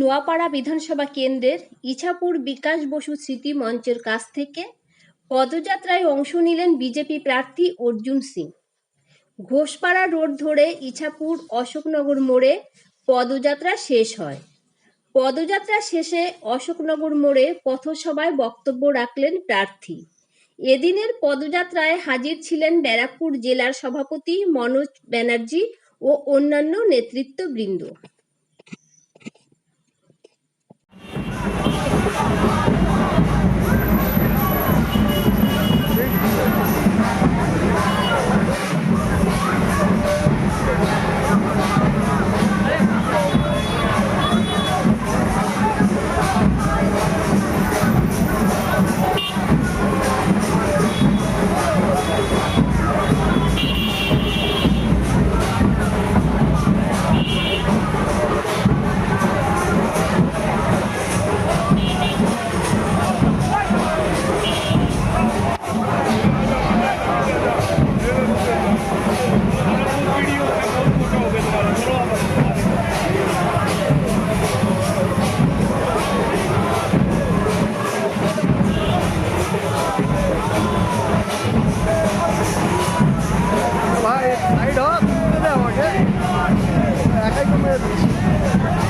নোয়াপাড়া বিধানসভা কেন্দ্রের ইছাপুর বিকাশ বসু স্মৃতি মঞ্চের কাছ থেকে পদযাত্রায় অংশ নিলেন বিজেপি প্রার্থী অর্জুন সিং। ঘোষপাড়া রোড ধরে ইছাপুর অশোকনগর মোড়ে পদযাত্রা শেষ হয়। পদযাত্রা শেষে অশোকনগর মোড়ে পথসভায় বক্তব্য রাখলেন প্রার্থী। এদিনের পদযাত্রায় হাজির ছিলেন ব্যারাকপুর জেলার সভাপতি মনোজ ব্যানার্জি ও অন্যান্য নেতৃত্ববৃন্দ। Right up. Look at that one, yeah. I.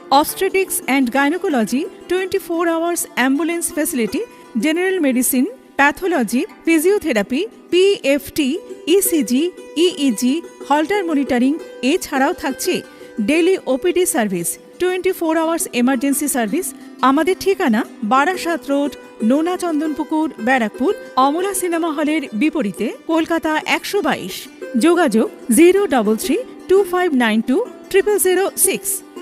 obstetrics and gynecology 24 hours ambulance facility general medicine pathology physiotherapy pft ecg eeg Holter monitoring, এছাড়াও থাকছে daily OPD service, twenty four hours emergency service, আমাদের ঠিকানা Barasat road নোনা Chandanpukur Barrackpore, Amala cinema হলের বিপরীতে, কলকাতা একশো বাইশ। যোগাযোগ zero double three two five nine two triple zero six.